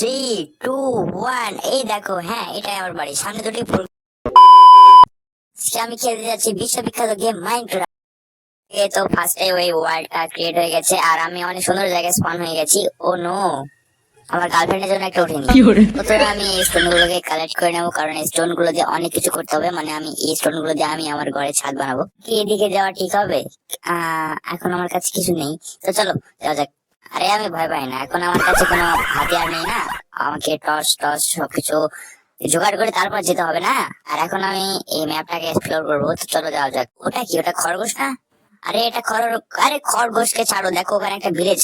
Three two one এই দেখো হ্যাঁ এটাই আমার বাড়ি। সামনে দুটি ফুল। আমি খেলতে যাচ্ছি বিশ্ববিখ্যাত গেম মাইনক্রাফট এ তো ফার্স্টে ওই ওয়ার্ল্ডটা ক্রিয়েট হয়ে গেছে। আর আমি অনেক সুন্দর জায়গায় স্পন হয়ে গেছি। ও নো আমার গার্লফ্রেন্ডের জন্য একটা উঠিনি। প্রথমে আমি এই স্টোন গুলোকে কালেক্ট করে নেব কারণ এই স্টোনগুলো দিয়ে অনেক কিছু করতে হবে। মানে আমি এই স্টোনগুলো দিয়ে আমি আমার ঘরে ছাদ বানাবো। কি এদিকে যাওয়া ঠিক হবে? আহ, এখন আমার কাছে কিছু নেই। তো চলো যাওয়া যাক। আরে আমি ভয় পাই না। এখন আমার কাছে কোনো হাতিয়ার নেই না। আমাকে টর্চ টর্চ সবকিছু জোগাড় করে তারপর যেতে হবে না। আর এখন আমি এই ম্যাপটাকে এক্সপ্লোর করব। তো চলো যাওয়া যাক। ওটা কি? ওটা খরগোশ না? আরে এটা খর আরে খরগোশকে ছাড়ো। দেখো ওখানে একটা ভিলেজ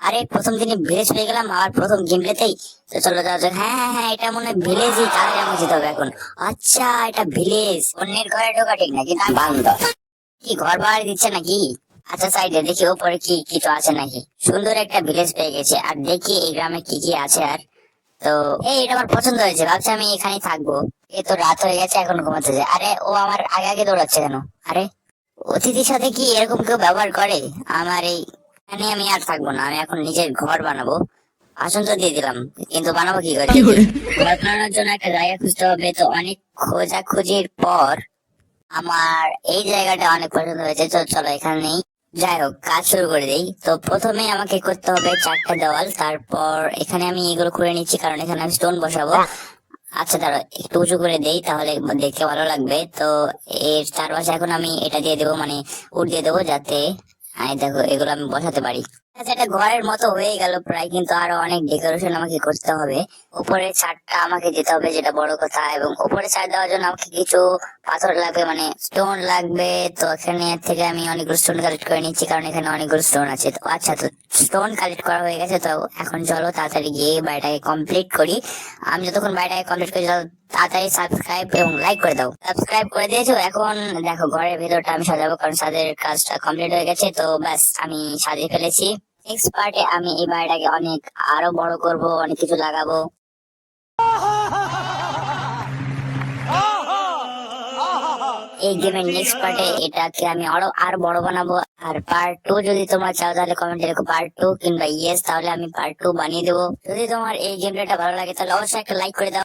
আরে প্রথম দিনে ভিলেজ পেয়ে গেলাম আর প্রথম গেম প্লেতেই তো চলো যাওয়া যাক। হ্যাঁ হ্যাঁ হ্যাঁ এটা মনে হয় ভিলেজই তাহলে আমাকে যেতে হবে এখন। আচ্ছা এটা ভিলেজ অন্যের ঘরে ঢোকা ঠিক না, কিন্তু বান্দর কি ঘর বাড়ি দিচ্ছে নাকি? আচ্ছা সাইডে দেখি ওপরে কি কিছু আছে নাকি? সুন্দর একটা ভিলেজ পেয়ে গেছে। আর দেখি এই গ্রামে কি কি আছে আর। তো এই এটা আমার পছন্দ হয়েছে। ভাবছি আমি এখানেই থাকব। এ তো রাত হয়ে গেছে এখন ঘুমাতে যায় আরে ও আমার আগে আগে দৌড়াচ্ছে কেন? আরে অতিথির সাথে কি এরকম কেউ ব্যবহার করে? আমার এই এখানে আমি আর থাকব না। আমি এখন নিজের ঘর বানাবো। আসন তো দিয়ে দিলাম কিন্তু বানাবো কি করে? ঘর বানানোর জন্য একটা জায়গা খুঁজতে হবে। তো অনেক খোঁজাখুঁজির পর আমার এই জায়গাটা অনেক পছন্দ হয়েছে। তো চলো এখানেই যাই হোক কাজ শুরু করে দিই। তো প্রথমে আমাকে করতে হবে চারটা দেওয়াল, তারপর এখানে আমি এগুলো করে নিচ্ছি, কারণ এখানে আমি স্টোন বসাবো। আচ্ছা দাঁড়া একটু উঁচু করে দেই, তাহলে দেখতে ভালো লাগবে। তো এর চারপাশে এখন আমি এটা দিয়ে দেবো মানে উঠ দিয়ে দেবো, যাতে এই দেখো, এগুলো আমি বসাতে পারি। আচ্ছা এটা ঘরের মতো হয়ে গেল প্রায়, কিন্তু আরও অনেক ডেকোরেশন আমাকে করতে হবে। উপরে ছাদটা আমাকে দিতে হবে, যেটা বড় কথা, এবং উপরে ছাদ দেওয়ার জন্য আমাকে কিছু পাথর লাগবে মানে স্টোন লাগবে। তো এখানে থেকে আমি অনেকগুলো স্টোন কালেক্ট করে নিচ্ছি, কারণ এখানে অনেকগুলো স্টোন আছে। তো আচ্ছা তো স্টোন কালেক্ট করা হয়ে গেছে, তো এখন চলো তাড়াতাড়ি গিয়ে বাড়িটাকে কমপ্লিট করি। আমি যতক্ষণ বাড়িটাকে কমপ্লিট করি তাড়াতাড়ি সাবস্ক্রাইব এবং লাইক করে দাও। সাবস্ক্রাইব করে দিয়েছ, এখন দেখো ঘরের ভেতরটা আমি সাজাবো, কারণ সাদের কাজটা কমপ্লিট হয়ে গেছে, তো ব্যাস, আমি সাজিয়ে ফেলেছি। নেক্সট পার্টে আমি এই বাড়িটাকে অনেক আরও বড় করব, অনেক কিছু লাগাবো। এই গেমের নেক্সট পার্টে এটাকে আমি আরও, আর বড় বানাবো। আর পার্ট টু যদি তোমরা চাও তাহলে কমেন্টে রেখো পার্ট টু কিংবা ইয়েস তাহলে আমি পার্ট টু বানিয়ে দেবো। যদি তোমার এই গেমটা ভালো লাগে তাহলে অবশ্যই একটা লাইক করে দাও।